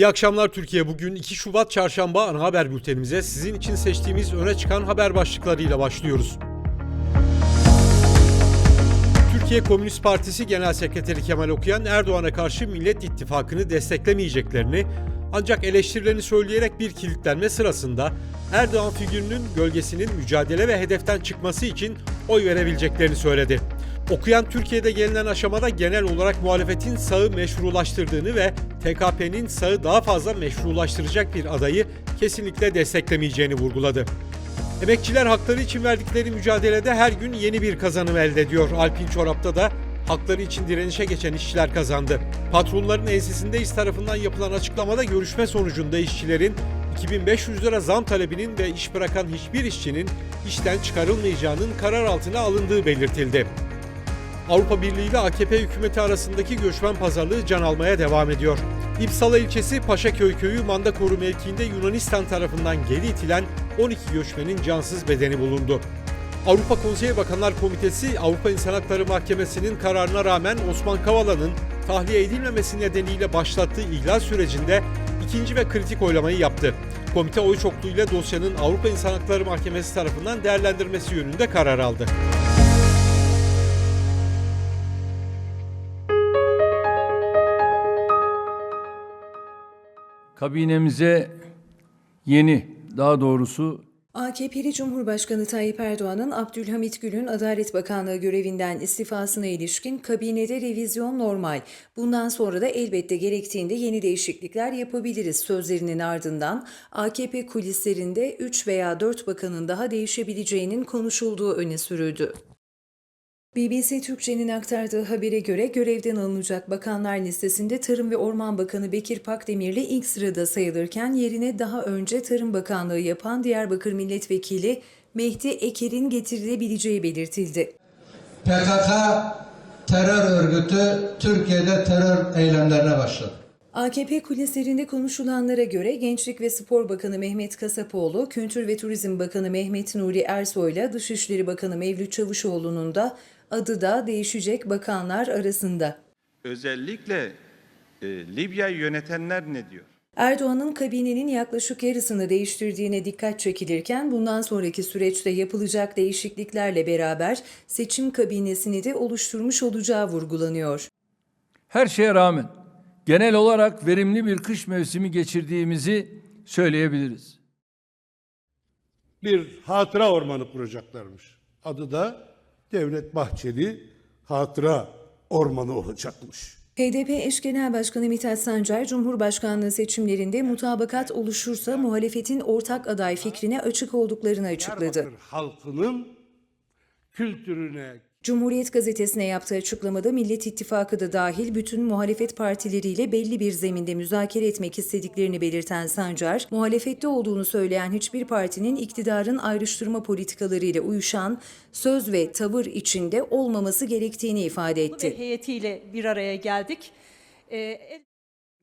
İyi akşamlar Türkiye. Bugün 2 Şubat Çarşamba ana haber bültenimize sizin için seçtiğimiz öne çıkan haber başlıklarıyla başlıyoruz. Türkiye Komünist Partisi Genel Sekreteri Kemal Okuyan Erdoğan'a karşı Millet İttifakı'nı desteklemeyeceklerini ancak eleştirilerini söyleyerek bir kilitlenme sırasında Erdoğan figürünün gölgesinin mücadele ve hedeften çıkması için oy verebileceklerini söyledi. Okuyan Türkiye'de gelinen aşamada genel olarak muhalefetin sağı meşrulaştırdığını ve TKP'nin sağı daha fazla meşrulaştıracak bir adayı kesinlikle desteklemeyeceğini vurguladı. Emekçiler hakları için verdikleri mücadelede her gün yeni bir kazanım elde ediyor. Alpin Çorap'ta da hakları için direnişe geçen işçiler kazandı. Patronların ensesindeyiz tarafından yapılan açıklamada görüşme sonucunda işçilerin 2500 lira zam talebinin ve iş bırakan hiçbir işçinin işten çıkarılmayacağının karar altına alındığı belirtildi. Avrupa Birliği ile AKP hükümeti arasındaki göçmen pazarlığı can almaya devam ediyor. İpsala ilçesi Paşaköy köyü Mandakoru mevkiinde Yunanistan tarafından geri itilen 12 göçmenin cansız bedeni bulundu. Avrupa Konseyi Bakanlar Komitesi Avrupa İnsan Hakları Mahkemesi'nin kararına rağmen Osman Kavala'nın tahliye edilmemesi nedeniyle başlattığı ihlal sürecinde ikinci ve kritik oylamayı yaptı. Komite oy çokluğuyla dosyanın Avrupa İnsan Hakları Mahkemesi tarafından değerlendirmesi yönünde karar aldı. Kabinemize yeni, daha doğrusu AKP'li Cumhurbaşkanı Tayyip Erdoğan'ın Abdülhamit Gül'ün Adalet Bakanlığı görevinden istifasına ilişkin kabinede revizyon normal. Bundan sonra da elbette gerektiğinde yeni değişiklikler yapabiliriz sözlerinin ardından AKP kulislerinde 3 veya 4 bakanın daha değişebileceğinin konuşulduğu öne sürüldü. BBC Türkçe'nin aktardığı habere göre görevden alınacak bakanlar listesinde Tarım ve Orman Bakanı Bekir Pakdemirli ilk sırada sayılırken yerine daha önce Tarım Bakanlığı yapan Diyarbakır Milletvekili Mehdi Eker'in getirilebileceği belirtildi. PKK terör örgütü Türkiye'de terör eylemlerine başladı. AKP kulislerinde konuşulanlara göre Gençlik ve Spor Bakanı Mehmet Kasapoğlu, Kültür ve Turizm Bakanı Mehmet Nuri Ersoy'la Dışişleri Bakanı Mevlüt Çavuşoğlu'nun da adı da değişecek bakanlar arasında. Özellikle e, Libya'yı yönetenler ne diyor? Erdoğan'ın kabinenin yaklaşık yarısını değiştirdiğine dikkat çekilirken bundan sonraki süreçte yapılacak değişikliklerle beraber seçim kabinesini de oluşturmuş olacağı vurgulanıyor. her şeye rağmen genel olarak verimli bir kış mevsimi geçirdiğimizi söyleyebiliriz. bir hatıra ormanı kuracaklarmış. Adı da Devlet Bahçeli Hatıra Ormanı olacakmış. HDP eş genel başkanı Mithat Sancar, Cumhurbaşkanlığı seçimlerinde mutabakat oluşursa muhalefetin ortak aday fikrine açık olduklarını açıkladı. Diyarbakır halkının kültürüne, Cumhuriyet gazetesine yaptığı açıklamada Millet İttifakı da dahil bütün muhalefet partileriyle belli bir zeminde müzakere etmek istediklerini belirten Sancar, muhalefette olduğunu söyleyen hiçbir partinin iktidarın ayrıştırma politikalarıyla uyuşan söz ve tavır içinde olmaması gerektiğini ifade ve etti. heyetiyle bir araya geldik. Ee,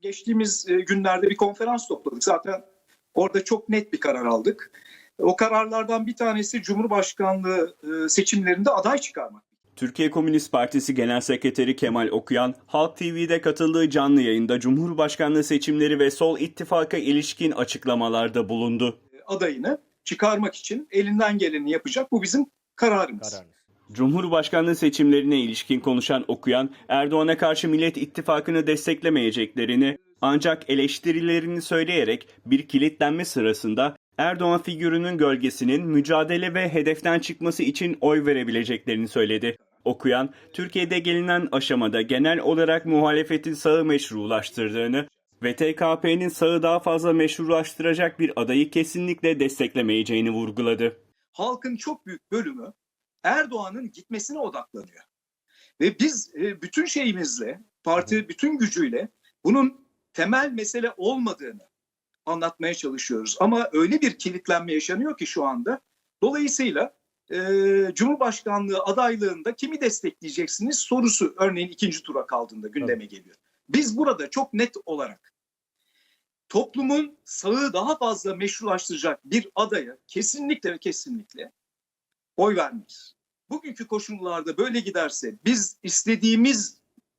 geçtiğimiz e, günlerde bir konferans topladık. Zaten orada çok net bir karar aldık. O kararlardan bir tanesi Cumhurbaşkanlığı e, seçimlerinde aday çıkarmak. Türkiye Komünist Partisi Genel Sekreteri Kemal Okuyan, Halk TV'de katıldığı canlı yayında Cumhurbaşkanlığı seçimleri ve Sol İttifak'a ilişkin açıklamalarda bulundu. Adayını çıkarmak için elinden geleni yapacak. Bu bizim kararımız. Cumhurbaşkanlığı seçimlerine ilişkin konuşan Okuyan, Erdoğan'a karşı Millet İttifakı'nı desteklemeyeceklerini ancak eleştirilerini söyleyerek bir kilitlenme sırasında Erdoğan figürünün gölgesinin mücadele ve hedeften çıkması için oy verebileceklerini söyledi. Okuyan, Türkiye'de gelinen aşamada genel olarak muhalefetin sağı meşrulaştırdığını ve TKP'nin sağı daha fazla meşrulaştıracak bir adayı kesinlikle desteklemeyeceğini vurguladı. Halkın çok büyük bölümü Erdoğan'ın gitmesine odaklanıyor. Ve biz e, bütün şeyimizle, parti bütün gücüyle bunun temel mesele olmadığını anlatmaya çalışıyoruz. Ama öyle bir kilitlenme yaşanıyor ki şu anda. Dolayısıyla e, Cumhurbaşkanlığı adaylığında kimi destekleyeceksiniz sorusu örneğin ikinci tura kaldığında gündeme geliyor. Biz burada çok net olarak toplumun sağı daha fazla meşrulaştıracak bir adaya kesinlikle ve kesinlikle oy vermeyiz. Bugünkü koşullarda böyle giderse biz istediğimiz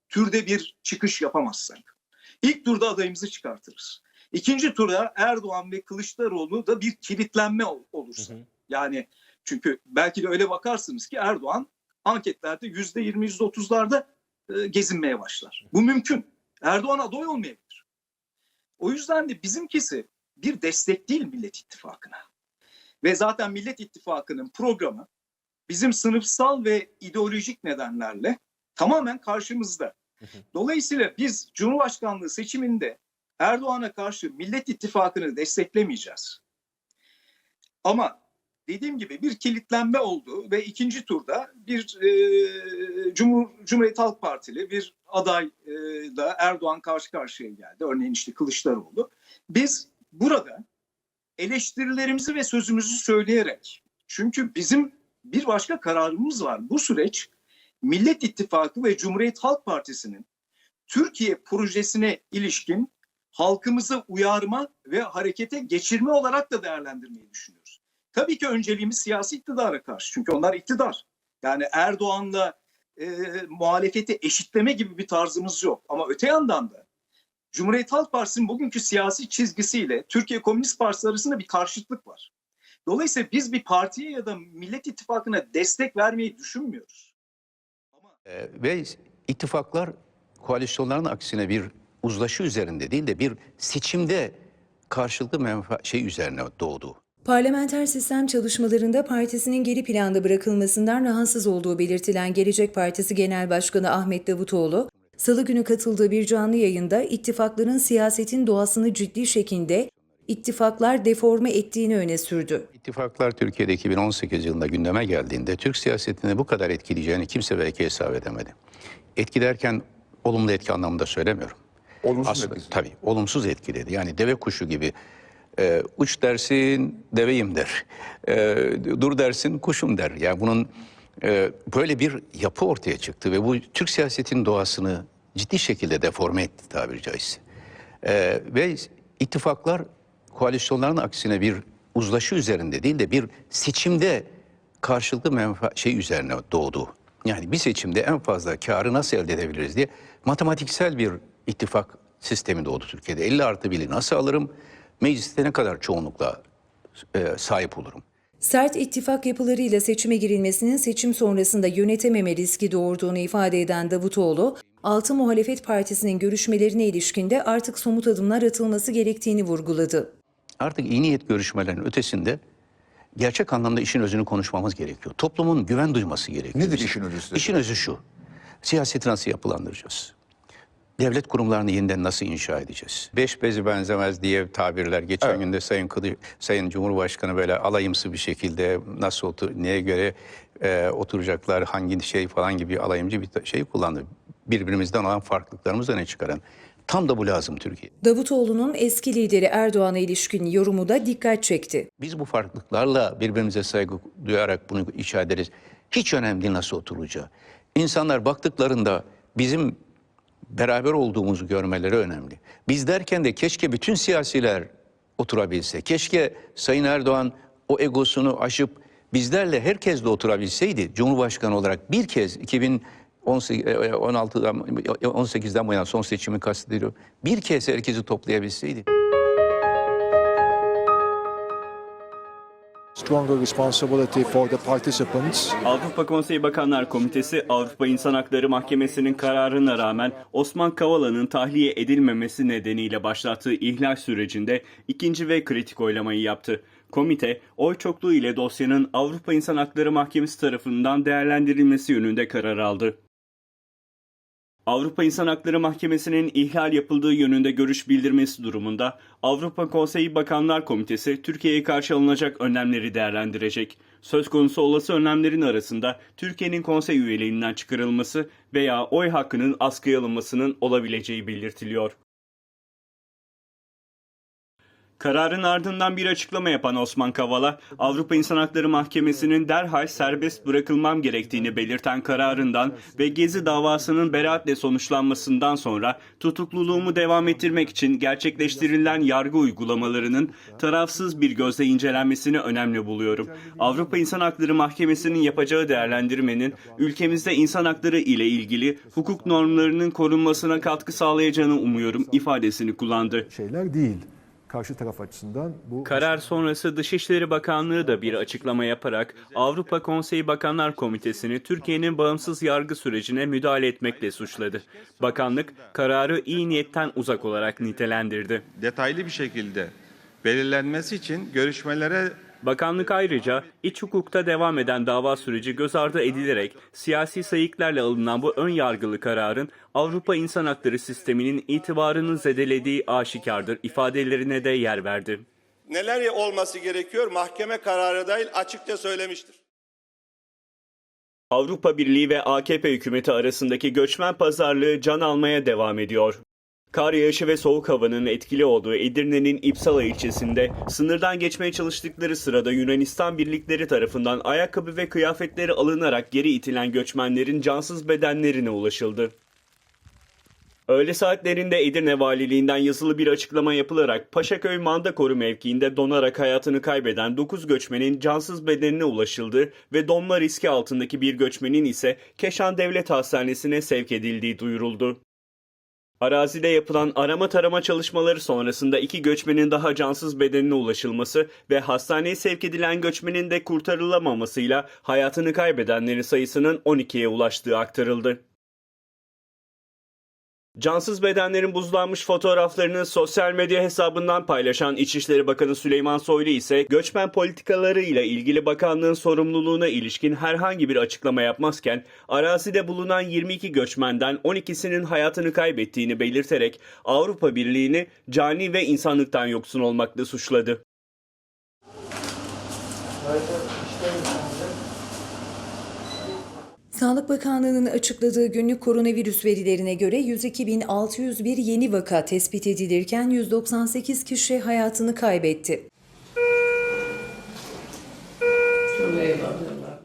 türde bir çıkış yapamazsak İlk turda adayımızı çıkartırız. İkinci turda Erdoğan ve Kılıçdaroğlu da bir kilitlenme ol- olursa. Yani çünkü belki de öyle bakarsınız ki Erdoğan anketlerde yüzde yirmi, yüzde otuzlarda e, gezinmeye başlar. Bu mümkün. Erdoğan aday olmayabilir. O yüzden de bizimkisi bir destek değil Millet İttifakı'na. Ve zaten Millet İttifakı'nın programı bizim sınıfsal ve ideolojik nedenlerle tamamen karşımızda. Dolayısıyla biz Cumhurbaşkanlığı seçiminde Erdoğan'a karşı Millet İttifakı'nı desteklemeyeceğiz. Ama dediğim gibi bir kilitlenme oldu ve ikinci turda bir e, Cumhur, Cumhuriyet Halk Partili bir adayla Erdoğan karşı karşıya geldi. Örneğin işte Kılıçdaroğlu. Biz burada eleştirilerimizi ve sözümüzü söyleyerek çünkü bizim bir başka kararımız var. Bu süreç Millet İttifakı ve Cumhuriyet Halk Partisi'nin Türkiye projesine ilişkin halkımızı uyarma ve harekete geçirme olarak da değerlendirmeyi düşünüyoruz. Tabii ki önceliğimiz siyasi iktidara karşı. Çünkü onlar iktidar. Yani Erdoğan'la e, muhalefeti eşitleme gibi bir tarzımız yok. Ama öte yandan da Cumhuriyet Halk Partisi'nin bugünkü siyasi çizgisiyle Türkiye Komünist Partisi arasında bir karşıtlık var. Dolayısıyla biz bir partiye ya da Millet İttifakı'na destek vermeyi düşünmüyoruz. Ama Ee, ve ittifaklar koalisyonların aksine bir uzlaşı üzerinde değil de bir seçimde karşılıklı menfa şey üzerine doğdu. Parlamenter sistem çalışmalarında partisinin geri planda bırakılmasından rahatsız olduğu belirtilen Gelecek Partisi Genel Başkanı Ahmet Davutoğlu, Salı günü katıldığı bir canlı yayında ittifakların siyasetin doğasını ciddi şekilde ittifaklar deforme ettiğini öne sürdü. İttifaklar Türkiye'de 2018 yılında gündeme geldiğinde Türk siyasetini bu kadar etkileyeceğini kimse belki hesap edemedi. Etkilerken olumlu etki anlamında söylemiyorum. Olumsuz Aslında etkisi. tabii olumsuz etkiledi. Yani deve kuşu gibi e, uç dersin deveyim der. E, dur dersin kuşum der. Yani bunun e, böyle bir yapı ortaya çıktı ve bu Türk siyasetinin doğasını ciddi şekilde deforme etti tabiri caizse. E, ve ittifaklar koalisyonların aksine bir uzlaşı üzerinde değil de bir seçimde karşılıklı menfa şey üzerine doğdu. Yani bir seçimde en fazla karı nasıl elde edebiliriz diye matematiksel bir ittifak sistemi doğdu Türkiye'de. 50 artı 1'i nasıl alırım? Mecliste ne kadar çoğunlukla e, sahip olurum? Sert ittifak yapılarıyla seçime girilmesinin seçim sonrasında yönetememe riski doğurduğunu ifade eden Davutoğlu, Altı Muhalefet Partisi'nin görüşmelerine ilişkinde artık somut adımlar atılması gerektiğini vurguladı. Artık iyi niyet görüşmelerinin ötesinde gerçek anlamda işin özünü konuşmamız gerekiyor. Toplumun güven duyması gerekiyor. Nedir işin özü? İşin özü şu. Siyaseti nasıl yapılandıracağız? Devlet kurumlarını yeniden nasıl inşa edeceğiz? Beş bezi benzemez diye tabirler. Geçen Evet. gün de Sayın, Kılı, Sayın Cumhurbaşkanı böyle alayımsı bir şekilde nasıl otur, neye göre e, oturacaklar, hangi şey falan gibi alayımcı bir şey kullandı. Birbirimizden olan farklılıklarımızı öne çıkaran. Tam da bu lazım Türkiye. Davutoğlu'nun eski lideri Erdoğan'a ilişkin yorumu da dikkat çekti. Biz bu farklılıklarla birbirimize saygı duyarak bunu inşa ederiz. Hiç önemli değil nasıl oturacağı. İnsanlar baktıklarında bizim beraber olduğumuzu görmeleri önemli. Biz derken de keşke bütün siyasiler oturabilse. Keşke Sayın Erdoğan o egosunu aşıp bizlerle herkesle oturabilseydi. Cumhurbaşkanı olarak bir kez 2016'dan 18'den bu yana son seçimi kastediyorum. Bir kez herkesi toplayabilseydi. Stronger responsibility for the participants. Avrupa Konseyi Bakanlar Komitesi Avrupa İnsan Hakları Mahkemesi'nin kararına rağmen Osman Kavala'nın tahliye edilmemesi nedeniyle başlattığı ihlal sürecinde ikinci ve kritik oylamayı yaptı. Komite oy çokluğu ile dosyanın Avrupa İnsan Hakları Mahkemesi tarafından değerlendirilmesi yönünde karar aldı. Avrupa İnsan Hakları Mahkemesi'nin ihlal yapıldığı yönünde görüş bildirmesi durumunda Avrupa Konseyi Bakanlar Komitesi Türkiye'ye karşı alınacak önlemleri değerlendirecek. Söz konusu olası önlemlerin arasında Türkiye'nin konsey üyeliğinden çıkarılması veya oy hakkının askıya alınmasının olabileceği belirtiliyor. Kararın ardından bir açıklama yapan Osman Kavala, Avrupa İnsan Hakları Mahkemesi'nin derhal serbest bırakılmam gerektiğini belirten kararından ve Gezi davasının beraatle sonuçlanmasından sonra tutukluluğumu devam ettirmek için gerçekleştirilen yargı uygulamalarının tarafsız bir gözle incelenmesini önemli buluyorum. Avrupa İnsan Hakları Mahkemesi'nin yapacağı değerlendirmenin ülkemizde insan hakları ile ilgili hukuk normlarının korunmasına katkı sağlayacağını umuyorum ifadesini kullandı. şeyler değil. Karşı taraf açısından bu Karar sonrası Dışişleri Bakanlığı da bir açıklama yaparak Avrupa Konseyi Bakanlar Komitesi'ni Türkiye'nin bağımsız yargı sürecine müdahale etmekle suçladı. Bakanlık kararı iyi niyetten uzak olarak nitelendirdi. Detaylı bir şekilde belirlenmesi için görüşmelere Bakanlık ayrıca iç hukukta devam eden dava süreci göz ardı edilerek siyasi sayıklarla alınan bu ön yargılı kararın Avrupa İnsan Hakları sisteminin itibarını zedelediği aşikardır ifadelerine de yer verdi. neler olması gerekiyor mahkeme kararı dahil açıkça söylemiştir. Avrupa Birliği ve AKP hükümeti arasındaki göçmen pazarlığı can almaya devam ediyor. Kar yağışı ve soğuk havanın etkili olduğu Edirne'nin İpsala ilçesinde sınırdan geçmeye çalıştıkları sırada Yunanistan birlikleri tarafından ayakkabı ve kıyafetleri alınarak geri itilen göçmenlerin cansız bedenlerine ulaşıldı. Öğle saatlerinde Edirne Valiliğinden yazılı bir açıklama yapılarak Paşaköy Mandakoru mevkiinde donarak hayatını kaybeden 9 göçmenin cansız bedenine ulaşıldı ve donma riski altındaki bir göçmenin ise Keşan Devlet Hastanesi'ne sevk edildiği duyuruldu. Arazide yapılan arama tarama çalışmaları sonrasında iki göçmenin daha cansız bedenine ulaşılması ve hastaneye sevk edilen göçmenin de kurtarılamamasıyla hayatını kaybedenlerin sayısının 12'ye ulaştığı aktarıldı. Cansız bedenlerin buzlanmış fotoğraflarını sosyal medya hesabından paylaşan İçişleri Bakanı Süleyman Soylu ise göçmen politikalarıyla ilgili bakanlığın sorumluluğuna ilişkin herhangi bir açıklama yapmazken arazide bulunan 22 göçmenden 12'sinin hayatını kaybettiğini belirterek Avrupa Birliği'ni cani ve insanlıktan yoksun olmakla suçladı. Sağlık Bakanlığı'nın açıkladığı günlük koronavirüs verilerine göre 102.601 yeni vaka tespit edilirken 198 kişi hayatını kaybetti.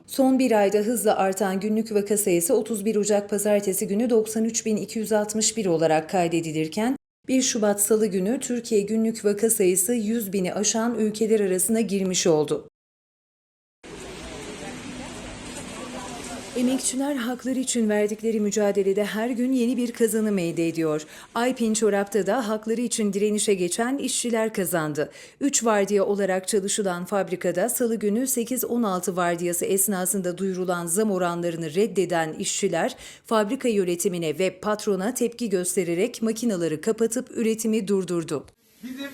Son bir ayda hızla artan günlük vaka sayısı 31 Ocak pazartesi günü 93.261 olarak kaydedilirken 1 Şubat salı günü Türkiye günlük vaka sayısı 100 bini aşan ülkeler arasına girmiş oldu. Emekçiler hakları için verdikleri mücadelede her gün yeni bir kazanım elde ediyor. Aypin Çorap'ta da hakları için direnişe geçen işçiler kazandı. 3 vardiya olarak çalışılan fabrikada salı günü 8-16 vardiyası esnasında duyurulan zam oranlarını reddeden işçiler fabrika yönetimine ve patrona tepki göstererek makinaları kapatıp üretimi durdurdu. Bizim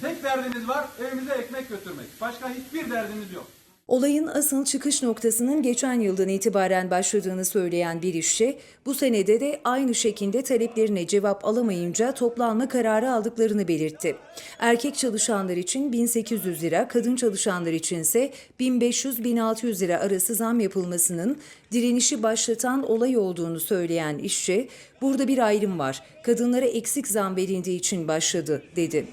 tek derdimiz var evimize ekmek götürmek. Başka hiçbir derdimiz yok. Olayın asıl çıkış noktasının geçen yıldan itibaren başladığını söyleyen bir işçi, bu senede de aynı şekilde taleplerine cevap alamayınca toplanma kararı aldıklarını belirtti. Erkek çalışanlar için 1800 lira, kadın çalışanlar içinse 1500-1600 lira arası zam yapılmasının direnişi başlatan olay olduğunu söyleyen işçi, burada bir ayrım var, kadınlara eksik zam verildiği için başladı, dedi.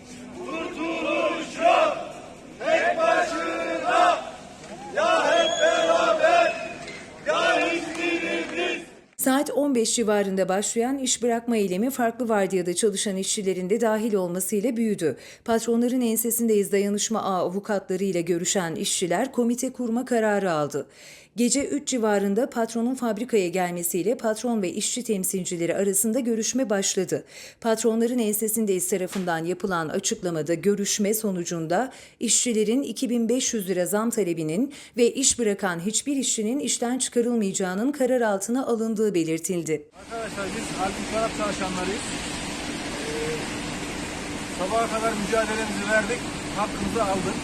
Saat 15 civarında başlayan iş bırakma eylemi farklı vardiyada çalışan işçilerin de dahil olmasıyla büyüdü. Patronların ensesindeyiz dayanışma ağ avukatlarıyla görüşen işçiler komite kurma kararı aldı. Gece 3 civarında patronun fabrikaya gelmesiyle patron ve işçi temsilcileri arasında görüşme başladı. Patronların ensesindeyiz tarafından yapılan açıklamada görüşme sonucunda işçilerin 2500 lira zam talebinin ve iş bırakan hiçbir işçinin işten çıkarılmayacağının karar altına alındığı belirtildi. Arkadaşlar biz Alpin Çorap çalışanlarıyız. Ee, sabaha kadar mücadelemizi verdik. Hakkımızı aldık.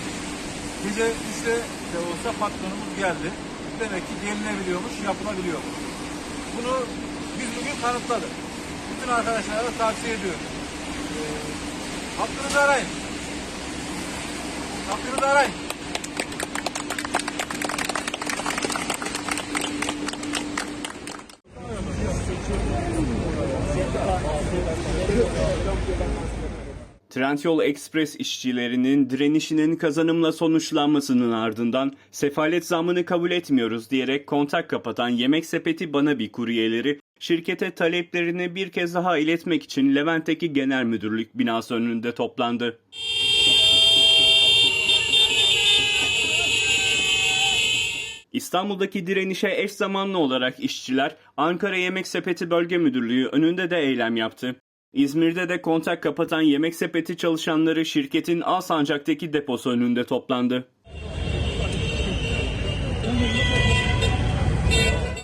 Gece 3'te de olsa patronumuz geldi. Demek ki gelinebiliyormuş, yapılabiliyormuş. Bunu biz bugün kanıtladık. Bütün arkadaşlara da tavsiye ediyorum. Ee, hakkınızı arayın. Hakkınızı arayın. Trendyol Express işçilerinin direnişinin kazanımla sonuçlanmasının ardından sefalet zammını kabul etmiyoruz diyerek kontak kapatan Yemek Sepeti Bana Bir kuryeleri şirkete taleplerini bir kez daha iletmek için Levent'teki Genel Müdürlük binası önünde toplandı. İstanbul'daki direnişe eş zamanlı olarak işçiler Ankara Yemek Sepeti Bölge Müdürlüğü önünde de eylem yaptı. İzmir'de de kontak kapatan Yemek Sepeti çalışanları şirketin Alsancak'taki deposu önünde toplandı.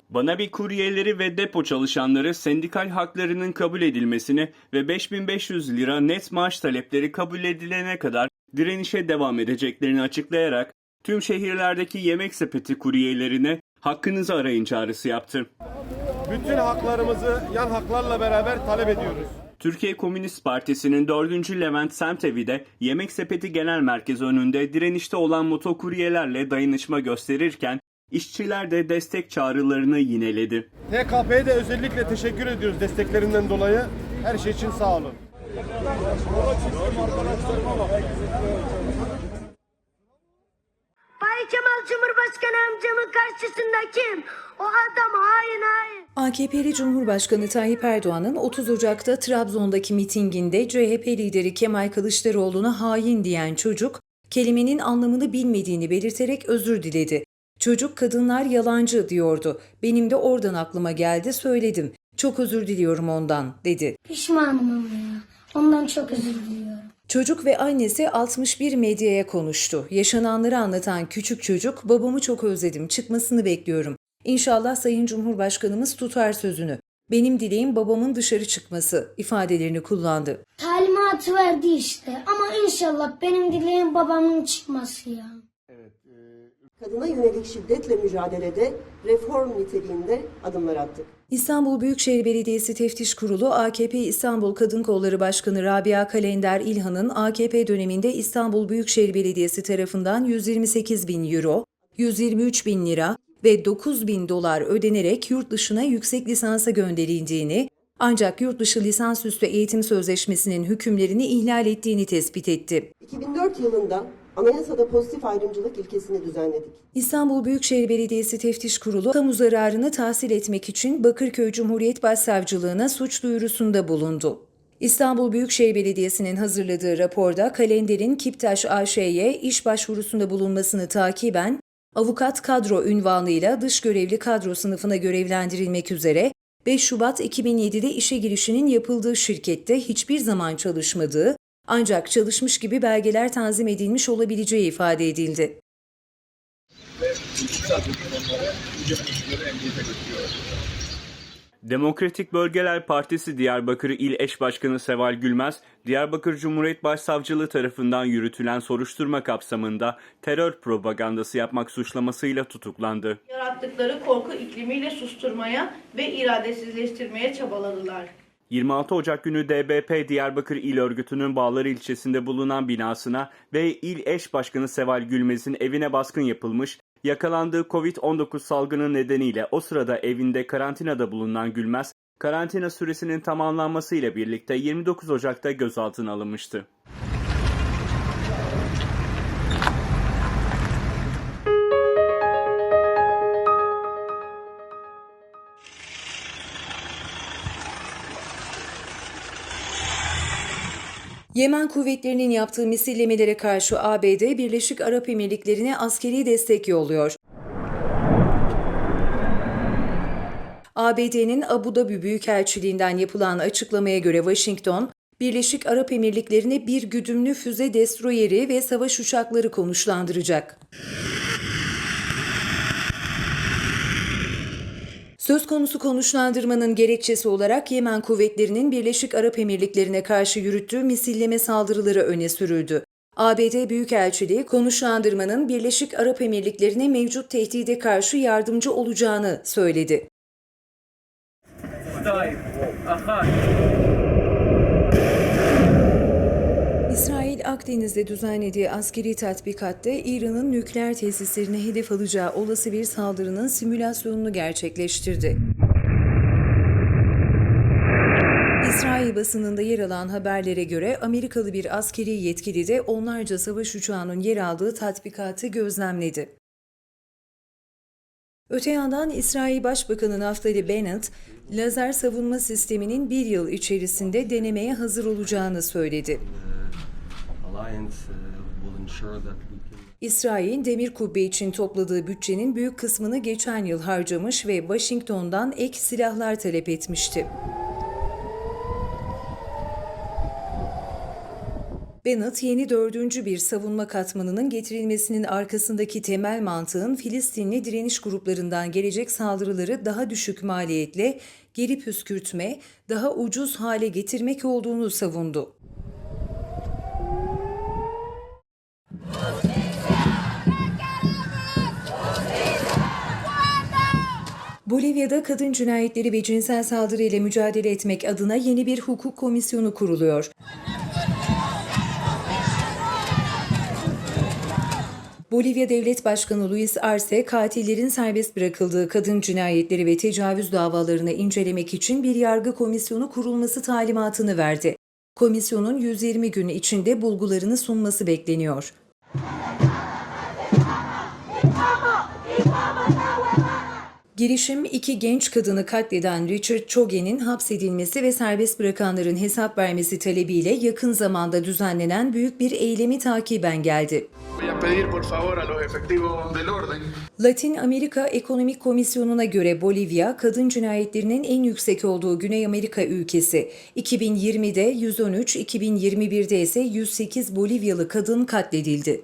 Bana bir kuryeleri ve depo çalışanları sendikal haklarının kabul edilmesini ve 5500 lira net maaş talepleri kabul edilene kadar direnişe devam edeceklerini açıklayarak tüm şehirlerdeki yemek sepeti kuryelerine hakkınızı arayın çağrısı yaptı. Bütün haklarımızı yan haklarla beraber talep ediyoruz. Türkiye Komünist Partisi'nin 4. Levent Semtevi'de Yemek Sepeti Genel Merkezi önünde direnişte olan motokuryelerle dayanışma gösterirken işçiler de destek çağrılarını yineledi. TKP'ye de özellikle teşekkür ediyoruz desteklerinden dolayı. Her şey için sağ olun. Bay Kemal Cumhurbaşkanı amcamın karşısında kim? O adam hain hain. AKP'li Cumhurbaşkanı Tayyip Erdoğan'ın 30 Ocak'ta Trabzon'daki mitinginde CHP lideri Kemal Kılıçdaroğlu'na hain diyen çocuk, kelimenin anlamını bilmediğini belirterek özür diledi. Çocuk kadınlar yalancı diyordu. Benim de oradan aklıma geldi söyledim. Çok özür diliyorum ondan dedi. Pişmanım ama ya. Ondan çok özür diliyorum. Çocuk ve annesi 61 medyaya konuştu. Yaşananları anlatan küçük çocuk, babamı çok özledim, çıkmasını bekliyorum. İnşallah Sayın Cumhurbaşkanımız tutar sözünü. Benim dileğim babamın dışarı çıkması ifadelerini kullandı. Talimatı verdi işte. Ama inşallah benim dileğim babamın çıkması ya. Kadına yönelik şiddetle mücadelede reform niteliğinde adımlar attık. İstanbul Büyükşehir Belediyesi Teftiş Kurulu AKP İstanbul Kadın Kolları Başkanı Rabia Kalender İlhan'ın AKP döneminde İstanbul Büyükşehir Belediyesi tarafından 128 bin euro, 123 bin lira ve 9 bin dolar ödenerek yurt dışına yüksek lisansa gönderildiğini, ancak yurt dışı lisansüstü eğitim sözleşmesinin hükümlerini ihlal ettiğini tespit etti. 2004 yılında anayasada pozitif ayrımcılık ilkesini düzenledik. İstanbul Büyükşehir Belediyesi Teftiş Kurulu, kamu zararını tahsil etmek için Bakırköy Cumhuriyet Başsavcılığına suç duyurusunda bulundu. İstanbul Büyükşehir Belediyesi'nin hazırladığı raporda kalenderin Kiptaş AŞ'ye iş başvurusunda bulunmasını takiben avukat kadro ünvanıyla dış görevli kadro sınıfına görevlendirilmek üzere 5 Şubat 2007'de işe girişinin yapıldığı şirkette hiçbir zaman çalışmadığı ancak çalışmış gibi belgeler tanzim edilmiş olabileceği ifade edildi. Demokratik Bölgeler Partisi Diyarbakır İl Eş Başkanı Seval Gülmez, Diyarbakır Cumhuriyet Başsavcılığı tarafından yürütülen soruşturma kapsamında terör propagandası yapmak suçlamasıyla tutuklandı. Yarattıkları korku iklimiyle susturmaya ve iradesizleştirmeye çabaladılar. 26 Ocak günü DBP Diyarbakır İl Örgütü'nün Bağlar ilçesinde bulunan binasına ve İl Eş Başkanı Seval Gülmez'in evine baskın yapılmış, yakalandığı Covid-19 salgını nedeniyle o sırada evinde karantinada bulunan Gülmez, karantina süresinin tamamlanması ile birlikte 29 Ocak'ta gözaltına alınmıştı. Yemen kuvvetlerinin yaptığı misillemelere karşı ABD, Birleşik Arap Emirlikleri'ne askeri destek yolluyor. ABD'nin Abu Dhabi Büyükelçiliğinden yapılan açıklamaya göre Washington, Birleşik Arap Emirlikleri'ne bir güdümlü füze destroyeri ve savaş uçakları konuşlandıracak. Söz konusu konuşlandırmanın gerekçesi olarak Yemen kuvvetlerinin Birleşik Arap Emirlikleri'ne karşı yürüttüğü misilleme saldırıları öne sürüldü. ABD Büyükelçiliği konuşlandırmanın Birleşik Arap Emirlikleri'ne mevcut tehdide karşı yardımcı olacağını söyledi. İsrail Akdeniz'de düzenlediği askeri tatbikatta İran'ın nükleer tesislerine hedef alacağı olası bir saldırının simülasyonunu gerçekleştirdi. İsrail basınında yer alan haberlere göre Amerikalı bir askeri yetkili de onlarca savaş uçağının yer aldığı tatbikatı gözlemledi. Öte yandan İsrail Başbakanı Naftali Bennett, lazer savunma sisteminin bir yıl içerisinde denemeye hazır olacağını söyledi. İsrail, demir kubbe için topladığı bütçenin büyük kısmını geçen yıl harcamış ve Washington'dan ek silahlar talep etmişti. Bennett, yeni dördüncü bir savunma katmanının getirilmesinin arkasındaki temel mantığın Filistinli direniş gruplarından gelecek saldırıları daha düşük maliyetle geri püskürtme, daha ucuz hale getirmek olduğunu savundu. Bolivya'da kadın cinayetleri ve cinsel saldırı ile mücadele etmek adına yeni bir hukuk komisyonu kuruluyor. Bolivya Devlet Başkanı Luis Arce, katillerin serbest bırakıldığı kadın cinayetleri ve tecavüz davalarını incelemek için bir yargı komisyonu kurulması talimatını verdi. Komisyonun 120 gün içinde bulgularını sunması bekleniyor. Girişim iki genç kadını katleden Richard Choge'nin hapsedilmesi ve serbest bırakanların hesap vermesi talebiyle yakın zamanda düzenlenen büyük bir eylemi takiben geldi. Latin Amerika Ekonomik Komisyonu'na göre Bolivya, kadın cinayetlerinin en yüksek olduğu Güney Amerika ülkesi. 2020'de 113, 2021'de ise 108 Bolivyalı kadın katledildi.